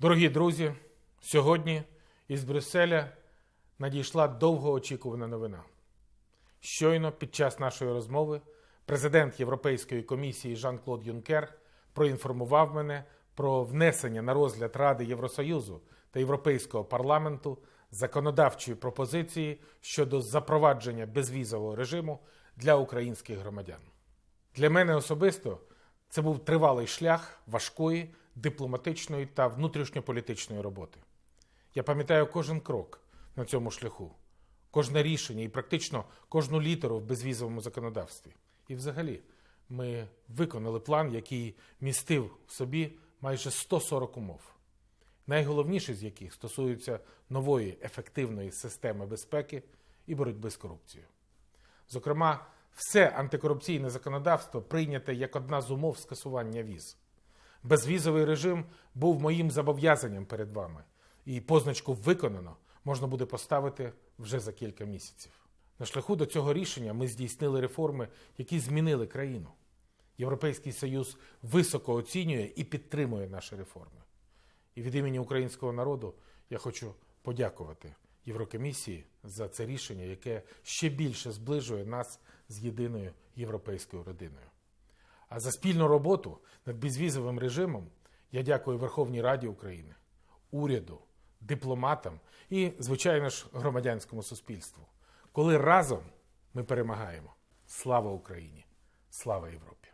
Дорогі друзі, сьогодні із Брюсселя надійшла довгоочікувана новина. Щойно під час нашої розмови президент Європейської комісії Жан-Клод Юнкер проінформував мене про внесення на розгляд Ради Євросоюзу та Європейського парламенту законодавчої пропозиції щодо запровадження безвізового режиму для українських громадян. Для мене особисто це був тривалий шлях важкої дипломатичної та внутрішньополітичної роботи. Я пам'ятаю кожен крок на цьому шляху, кожне рішення і практично кожну літеру в безвізовому законодавстві. І взагалі ми виконали план, який містив в собі майже 140 умов. Найголовніші з яких стосуються нової ефективної системи безпеки і боротьби з корупцією. Зокрема, все антикорупційне законодавство прийняте як одна з умов скасування віз. Безвізовий режим був моїм зобов'язанням перед вами, і позначку виконано можна буде поставити вже за кілька місяців. На шляху до цього рішення ми здійснили реформи, які змінили країну. Європейський Союз високо оцінює і підтримує наші реформи. І від імені українського народу я хочу подякувати Єврокомісії за це рішення, яке ще більше зближує нас з єдиною європейською родиною. А за спільну роботу над безвізовим режимом я дякую Верховній Раді України, уряду, дипломатам і, звичайно ж, громадянському суспільству. Коли разом ми перемагаємо. Слава Україні! Слава Європі!